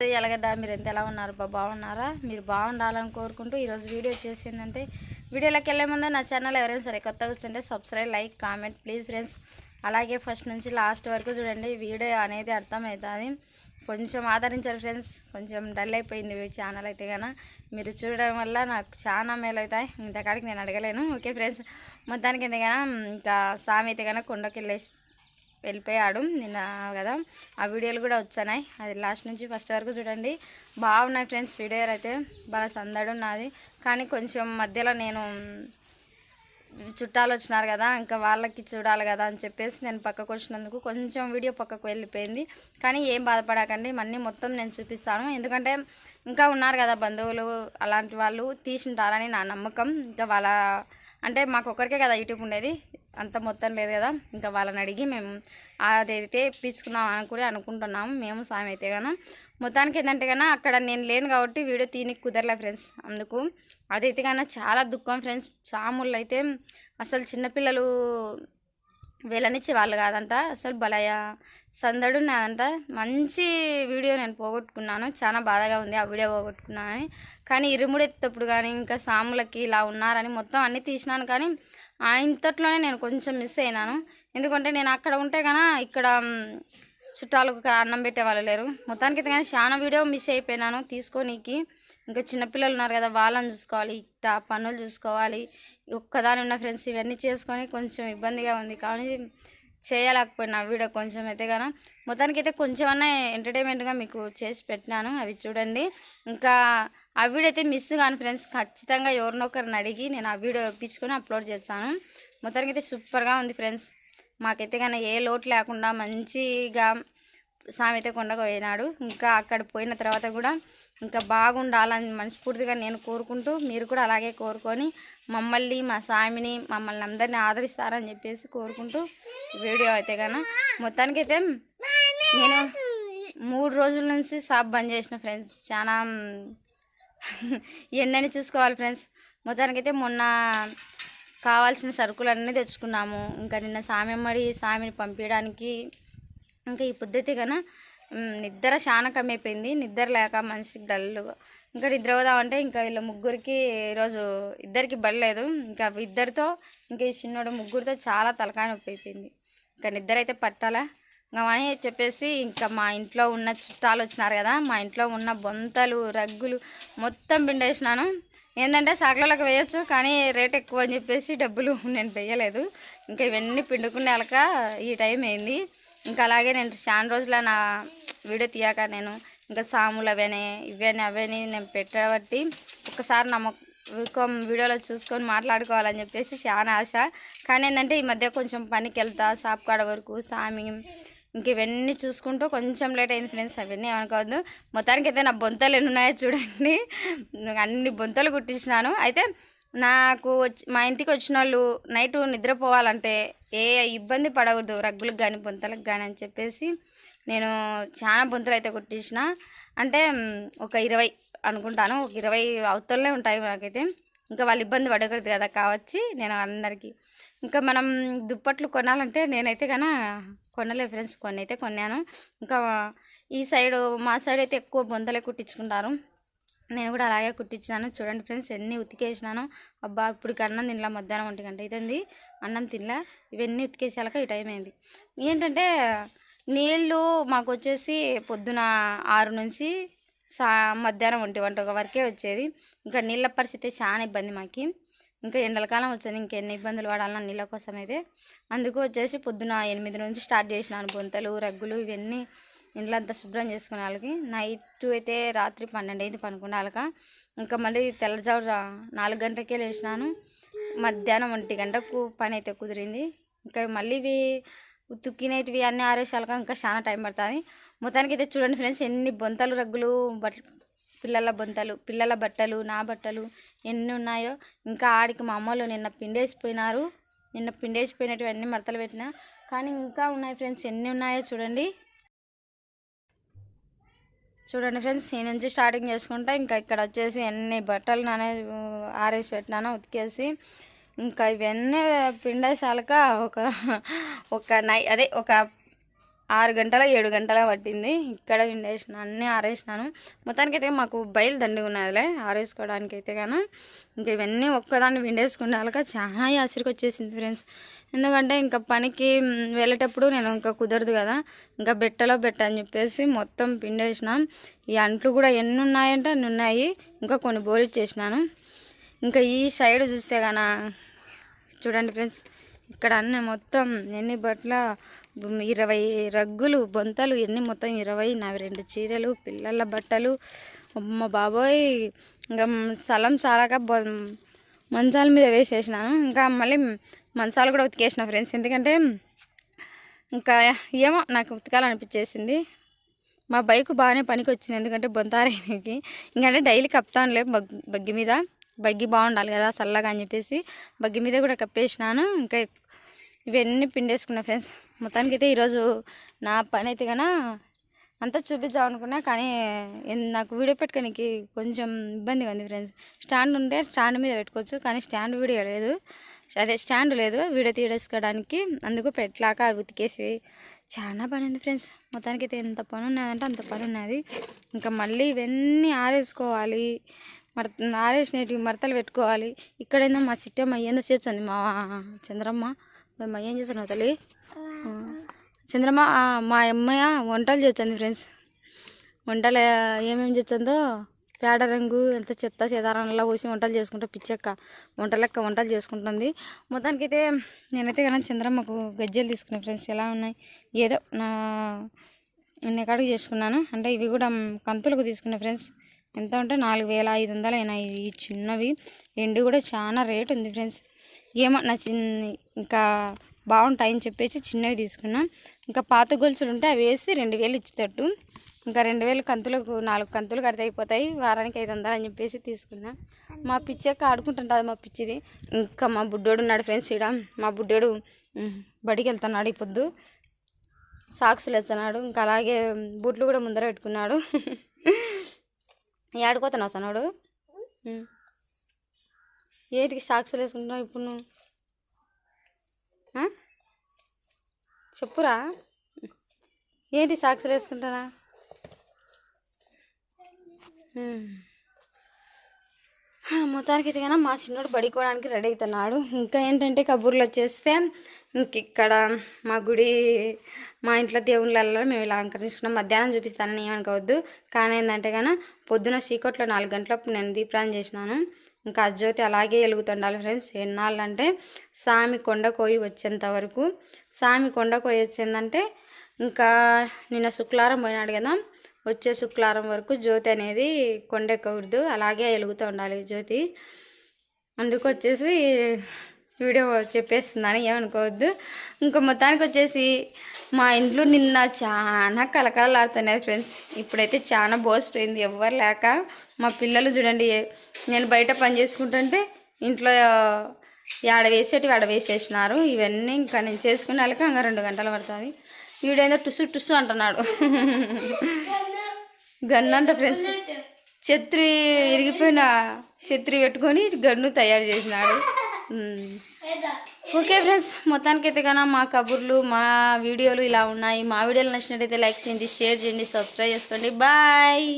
ఎలాగడ్డా మీరు ఎంత ఎలా ఉన్నారు? బా బాగున్నారా? మీరు బాగుండాలని కోరుకుంటూ ఈరోజు వీడియో వచ్చేసి ఏంటంటే వీడియోలోకి వెళ్ళే ముందు నా ఛానల్ ఎవరైనా సరే కొత్తగా వచ్చింటే subscribe like comment please friends అలాగే ఫస్ట్ నుంచి లాస్ట్ వరకు చూడండి వీడియో అనేది అర్థమవుతుంది. కొంచెం ఆదరించారు ఫ్రెండ్స్ కొంచెం డల్ అయిపోయింది ఛానల్ అయితే కానీ మీరు చూడడం వల్ల నాకు చాలా మేలు అవుతాయి. ఇంతకాడికి నేను అడగలేను. ఓకే ఫ్రెండ్స్ మొత్తానికి ఎందుకైనా ఇంకా సామె అయితే కానీ కొండకి వెళ్ళేసి వెళ్ళిపోయాడు నిన్న కదా. ఆ వీడియోలు కూడా వచ్చాయి అది లాస్ట్ నుంచి ఫస్ట్ వరకు చూడండి. బాగున్నాయి ఫ్రెండ్స్ వీడియో అయితే. బాగా సందడి ఉన్నది. కానీ కొంచెం మధ్యలో నేను చుట్టాలు వచ్చినారు కదా ఇంకా వాళ్ళకి చూడాలి కదా అని చెప్పేసి నేను పక్కకు వచ్చినందుకు కొంచెం వీడియో పక్కకు వెళ్ళిపోయింది. కానీ ఏం బాధపడకండి మన్ని మొత్తం నేను చూపిస్తాను. ఎందుకంటే ఇంకా ఉన్నారు కదా బంధువులు అలాంటి వాళ్ళు తీసుంటారని నా నమ్మకం. ఇంకా వాళ్ళ అంటే మాకు ఒక్కరికే కదా యూట్యూబ్ ఉండేది. అంత మొత్తం లేదు కదా. ఇంకా వాళ్ళని అడిగి మేము అదైతే ఇప్పించుకుందాం అని కూడా అనుకుంటున్నాము. మేము సాయం అయితే కానీ మొత్తానికి ఏంటంటే కన్నా అక్కడ నేను లేను కాబట్టి వీడియో తీనికి కుదరలే ఫ్రెండ్స్. అందుకు అదైతే కన్నా చాలా దుఃఖం ఫ్రెండ్స్. సాములు అయితే అసలు చిన్నపిల్లలు వీళ్ళనిచ్చి వాళ్ళు కాదంట. అసలు బలయ సందడు నాదంట. మంచి వీడియో నేను పోగొట్టుకున్నాను. చాలా బాధగా ఉంది ఆ వీడియో పోగొట్టుకున్నాను కానీ ఇరుముడెత్తప్పుడు కానీ ఇంకా సాములకి ఇలా ఉన్నారని మొత్తం అన్నీ తీసినాను కానీ ఆ ఇంతట్లోనే నేను కొంచెం మిస్ అయినాను. ఎందుకంటే నేను అక్కడ ఉంటే కన్నా ఇక్కడ చుట్టాలకు అన్నం అన్నం పెట్టేవాళ్ళు లేరు. మొత్తానికి అయితే కానీ చాలా వీడియో మిస్ అయిపోయినాను తీసుకోనీకి. ఇంకా చిన్నపిల్లలు ఉన్నారు కదా వాళ్ళని చూసుకోవాలి ఇట్లా పనులు చూసుకోవాలి. ఒక్కదాని ఉన్న ఫ్రెండ్స్ ఇవన్నీ చేసుకొని కొంచెం ఇబ్బందిగా ఉంది. కానీ చేయలేకపోయినా వీడియో కొంచెం అయితే కానీ మొత్తానికి అయితే కొంచెం అన్నా ఎంటర్టైన్మెంట్గా మీకు చేసి పెట్టినాను అవి చూడండి. ఇంకా ఆ వీడియో అయితే మిస్ కాను ఫ్రెండ్స్ ఖచ్చితంగా ఎవరినొకరిని అడిగి నేను ఆ వీడియో ఇప్పించుకొని అప్లోడ్ చేస్తాను. మొత్తానికి అయితే సూపర్గా ఉంది ఫ్రెండ్స్ మాకైతే కానీ ఏ లోటు లేకుండా మంచిగా సామెత కొండకు పోయినాడు. ఇంకా అక్కడ పోయిన తర్వాత కూడా ఇంకా బాగుండాలని మనస్ఫూర్తిగా నేను కోరుకుంటూ మీరు కూడా అలాగే కోరుకొని మమ్మల్ని మా స్వామిని మమ్మల్ని అందరినీ ఆదరిస్తారని చెప్పేసి కోరుకుంటూ వీడియో అయితే కానీ మొత్తానికైతే నేను మూడు రోజుల నుంచి షాప్ బంద్ చేసిన ఫ్రెండ్స్. చాలా ఎన్నని చూసుకోవాలి ఫ్రెండ్స్. మొత్తానికైతే మొన్న కావాల్సిన సరుకులు అన్నీ తెచ్చుకున్నాము. ఇంకా నిన్న సామెమ్మడి సామిని పంపించడానికి ఇంకా ఈ పొద్దుతే కన నిద్ర చాలా కమ్మైపోయింది నిద్ర లేక మనిషికి డల్లుగా. ఇంకా నిద్ర పోదామంటే ఇంకా వీళ్ళ ముగ్గురికి ఈరోజు ఇద్దరికి బడలేదు ఇంకా ఇద్దరితో ఇంకా ఈ చిన్నోడు ముగ్గురితో చాలా తలకాయ నొప్పి అయిపోయింది. ఇంకా నిద్ర అయితే పట్టాలా. ఇంకా అని చెప్పేసి ఇంకా మా ఇంట్లో ఉన్న చుట్టాలు వచ్చినారు కదా మా ఇంట్లో ఉన్న బొంతలు రగ్గులు మొత్తం పిండేసినాను. ఏంటంటే సాకులకు వేయచ్చు కానీ రేట్ ఎక్కువ అని చెప్పేసి డబ్బులు నేను వేయలేదు. ఇంకా ఇవన్నీ పిండుకునేలాక ఈ టైం అయింది. ఇంకా అలాగే నేను చాలా రోజుల నా వీడియో తీయక నేను ఇంకా సాములు అవని ఇవని అవని నేను పెట్టబట్టి ఒకసారి నా వీడియోలో చూసుకొని మాట్లాడుకోవాలని చెప్పేసి చాలా ఆశ. కానీ ఏంటంటే ఈ మధ్య కొంచెం పనికి వెళ్తా షాప్ కాడ వరకు సామి ఇంక ఇవన్నీ చూసుకుంటూ కొంచెం లేట్ అయింది ఫ్రెండ్స్ అవన్నీ ఏమనుకోవద్దు. మొత్తానికి అయితే నా బొంతలు ఎన్ని ఉన్నాయో చూడండి. అన్ని బొంతలు కుట్టించినాను. అయితే నాకు వచ్చి మా ఇంటికి వచ్చిన వాళ్ళు నైట్ నిద్రపోవాలంటే ఏ ఇబ్బంది పడకూడదు రగ్గులకు కానీ బొంతలకు కానీ అని చెప్పేసి నేను చాలా బొంతలు అయితే కుట్టించిన అంటే ఒక ఇరవై అనుకుంటాను ఒక ఇరవై అవతలనే ఉంటాయి మాకైతే. ఇంకా వాళ్ళు ఇబ్బంది పడకూడదు కదా కావచ్చి నేను అందరికీ. ఇంకా మనం దుప్పట్లు కొనాలంటే నేనైతే కన్నా కొనలే ఫ్రెండ్స్ కొన్ని అయితే కొన్నాను. ఇంకా ఈ సైడ్ మా సైడ్ అయితే ఎక్కువ బొంతలే కుట్టించుకుంటారు. నేను కూడా అలాగే కుట్టించినాను. చూడండి ఫ్రెండ్స్ ఎన్ని ఉతికేసినాను. అబ్బా ఇప్పుడు అన్నం తినలా మధ్యాహ్నం ఒంటి గంట అవుతుంది అన్నం తినలా. ఇవన్నీ ఉతికేసేలాక ఈ టైం అయింది. ఏంటంటే నీళ్ళు మాకు వచ్చేసి పొద్దున ఆరు నుంచి సా మధ్యాహ్నం ఒంటి ఒక వరకే వచ్చేది. ఇంకా నీళ్ళ పరిస్థితి చాలా ఇబ్బంది మాకు. ఇంకా ఎండలకాలం వచ్చింది ఇంకెన్ని ఇబ్బందులు పడాలన్నా నీళ్ళ కోసం అయితే అందుకు వచ్చేసి పొద్దున ఎనిమిది నుంచి స్టార్ట్ చేసినాను. బొంతలు రగ్గులు ఇవన్నీ ఇండ్లంతా శుభ్రం చేసుకునే వాళ్ళకి నైట్ అయితే రాత్రి పన్నెండు అయింది పనుకునే వాళ్ళక. ఇంకా మళ్ళీ తెల్లజావు నాలుగు గంటలకే లేచినాను. మధ్యాహ్నం ఒంటి గంటకు పని అయితే కుదిరింది. ఇంకా మళ్ళీ ఇవి ఉతుక్కినవి అన్నీ ఆరేసాక ఇంకా చాలా టైం పడుతుంది. మొత్తానికి అయితే చూడండి ఫ్రెండ్స్ ఎన్ని బొంతలు రగ్గులు బట్ పిల్లల బొంతలు పిల్లల బట్టలు నా బట్టలు ఎన్ని ఉన్నాయో. ఇంకా ఆడికి మా అమ్మలు నిన్న పిండేసిపోయినారు. నిన్న పిండేసిపోయినటువన్నీ మడతలు పెట్టినా. కానీ ఇంకా ఉన్నాయి ఫ్రెండ్స్ ఎన్ని ఉన్నాయో చూడండి. చూడండి ఫ్రెండ్స్ ఈ నుంచి స్టార్టింగ్ చేసుకుంటా ఇంకా ఇక్కడ వచ్చేసి ఎన్ని బట్టలు నానే ఆరేసి పెట్టినానో ఉతికేసి ఇంకా ఇవన్నీ పిండేసాలక ఒక ఒక నై అదే ఒక ఆరు గంటల ఏడు గంటల పట్టింది. ఇక్కడ విండేసిన అన్నీ ఆరేసినాను. మొత్తానికైతే మాకు బయలు దండిగా ఉన్నదిలే ఆరేసుకోవడానికి అయితే కానీ ఇంకా ఇవన్నీ ఒక్కదాన్ని విండేసుకున్నాక చాలా యాసిరికి వచ్చేసింది ఫ్రెండ్స్. ఎందుకంటే ఇంకా పనికి వెళ్ళేటప్పుడు నేను ఇంకా కుదరదు కదా. ఇంకా బెట్టలో బెట్ట అని చెప్పేసి మొత్తం పిండేసినాం. ఈ అంట్లు కూడా ఎన్ని ఉన్నాయంటే అన్ని ఉన్నాయి. ఇంకా కొన్ని బోలిచ్చేసినాను చేసినాను. ఇంకా ఈ సైడ్ చూస్తే కానీ చూడండి ఫ్రెండ్స్. ఇక్కడ అన్నీ మొత్తం ఎన్ని బట్టల ఇరవై రగ్గులు బొంతలు ఎన్ని మొత్తం ఇరవై నావి రెండు చీరలు పిల్లల బట్టలు. అమ్మ బాబోయ్! ఇంకా స్థలం చాలాక మంచాల మీద వేసేసినాను. ఇంకా మళ్ళీ మంచాలు కూడా ఉతికేసిన ఫ్రెండ్స్. ఎందుకంటే ఇంకా ఏమో నాకు ఉతకాలనిపించేసింది. మా బైక్ బాగానే పనికి వచ్చింది ఎందుకంటే బొంతారేకి ఇంకంటే డైలీ కప్తానులే బగ్ బగ్గి మీద. బగ్గి బాగుండాలి కదా చల్లగా అని చెప్పేసి బగ్గి మీద కూడా కప్పేసినాను. ఇంకా ఇవన్నీ పిండేసుకున్నా ఫ్రెండ్స్. మొత్తానికి అయితే ఈరోజు నా పని అయితే కన్నా అంతా చూపిద్దాం అనుకున్నా కానీ నాకు వీడియో పెట్టుకోనికి కొంచెం ఇబ్బందిగా ఉంది ఫ్రెండ్స్. స్టాండ్ ఉంటే స్టాండ్ మీద పెట్టుకోవచ్చు కానీ స్టాండ్ వీడియో లేదు. అదే స్టాండ్ లేదు వీడియో తీయడానికి అందుకు పెట్టలాక అవి ఉతికేసి చాలా పని ఉంది ఫ్రెండ్స్. మొత్తానికి అయితే ఎంత పని ఉన్నదంటే అంత పని ఉన్నది. ఇంకా మళ్ళీ ఇవన్నీ ఆరేసుకోవాలి. మర ఆరేసినవి మడతలు పెట్టుకోవాలి. ఇక్కడైనా మా చిట్టమ్మ ఏందో చేస్తుంది మా చంద్రమ్మ. మా ఏం చేస్తున్నావు తల్లి? చంద్రమ్మ మా అమ్మయ్య వంటలు చేస్తుంది ఫ్రెండ్స్. వంటలు ఏమేమి చేస్తుందో పేడ రంగు ఎంత చెత్త చెదారంలా పోసి వంటలు చేసుకుంటా పిచ్చక్క వంటలెక్క వంటలు చేసుకుంటుంది. మొత్తానికైతే నేనైతే కానీ చంద్రమ్మకు గజ్జలు తీసుకున్నాను ఫ్రెండ్స్. ఎలా ఉన్నాయి? ఏదో నా నేను ఎక్కడికి చేసుకున్నాను. అంటే ఇవి కూడా కంతులకు తీసుకున్నా ఫ్రెండ్స్. ఎంత ఉంటే నాలుగు వేల ఐదు వందలు అయినాయి. ఈ చిన్నవి. ఎండు కూడా చాలా రేట్ ఉంది ఫ్రెండ్స్. ఏమో నా చిన్న ఇంకా బాగుంటాయని చెప్పేసి చిన్నవి తీసుకున్నాం. ఇంకా పాత గొలుసులు ఉంటే అవి వేసి రెండు వేలు ఇచ్చేటట్టు. ఇంకా రెండు వేలు కంతులకు నాలుగు కంతులు కడితే అయిపోతాయి. వారానికి ఐదు వందలు అని చెప్పేసి తీసుకున్నా. మా పిచ్చాక ఆడుకుంటుంటుంది మా పిచ్చిది. ఇంకా మా బుడ్డోడు ఉన్నాడు ఫ్రెండ్స్ ఇక్కడ మా బుడ్డోడు బడికి వెళ్తున్నాడు ఈ పొద్దు సాక్స్లు వెళ్తున్నాడు ఇంకా అలాగే బూట్లు కూడా ముందర పెట్టుకున్నాడు. ఏడుకోతున్నావు సన్నాడు ఏటికి సాక్స్లు వేసుకుంటున్నావు ఇప్పుడు నువ్వు? చెప్పురా. ఏంటి సాక్స్లు వేసుకుంటానా మొత్తానికి అయితే మా చిన్నోడు బడికోవడానికి రెడీ అవుతున్నాడు. ఇంకా ఏంటంటే కబుర్లు వచ్చేస్తే ఇంక ఇక్కడ మా గుడి మా ఇంట్లో దేవుళ్ళల్లో మేము ఇలా అలంకరించుకున్నాం మధ్యాహ్నం చూపిస్తానని ఏమనుకోవద్దు. కానీ ఏంటంటే కానీ పొద్దున సీకోట్లో నాలుగు గంటలకు నేను దీప్రాన్ చేసినాను. ఇంకా ఆ జ్యోతి అలాగే వెలుగుతుండాలి ఫ్రెండ్స్ ఎన్నాళ్ళు అంటే సామి కొండ కోయి వచ్చేంత వరకు. సామి కొండ కోయి వచ్చిందంటే ఇంకా నిన్న శుక్రవారం పోయినాడు కదా. వచ్చే శుక్రవారం వరకు జ్యోతి అనేది కొండెక్కకూడదు అలాగే వెలుగుతూ ఉండాలి జ్యోతి. అందుకు వచ్చేసి వీడియో చెప్పేస్తున్నాను ఏమనుకోవద్దు. ఇంకా మొత్తానికి వచ్చేసి మా ఇంట్లో నిన్న చాలా కలకలలాడుతున్నాయి ఫ్రెండ్స్ ఇప్పుడైతే చాలా బోసిపోయింది. ఎవ్వరు లేక మా పిల్లలు చూడండి నేను బయట పని చేసుకుంటుంటే ఇంట్లో ఆడ వేసేటివి ఆడ వేసేసినారు. ఇవన్నీ ఇంకా నేను చేసుకునే వాళ్ళకి ఇంకా రెండు గంటలు పడుతుంది. వీడేందో టుసు టుసు అంటున్నాడు. గన్ను అంట ఫ్రెండ్స్. ఛత్రి ఇరిగిపోయిన ఛత్రి పెట్టుకొని గన్ను తయారు చేసినాడు. ఓకే ఫ్రెండ్స్ మొత్తానికైతే కన్నా మా కబుర్లు మా వీడియోలు ఇలా ఉన్నాయి. మా వీడియోలు నచ్చినట్టయితే లైక్ చేయండి షేర్ చేయండి సబ్స్క్రైబ్ చేసుకోండి. బాయ్.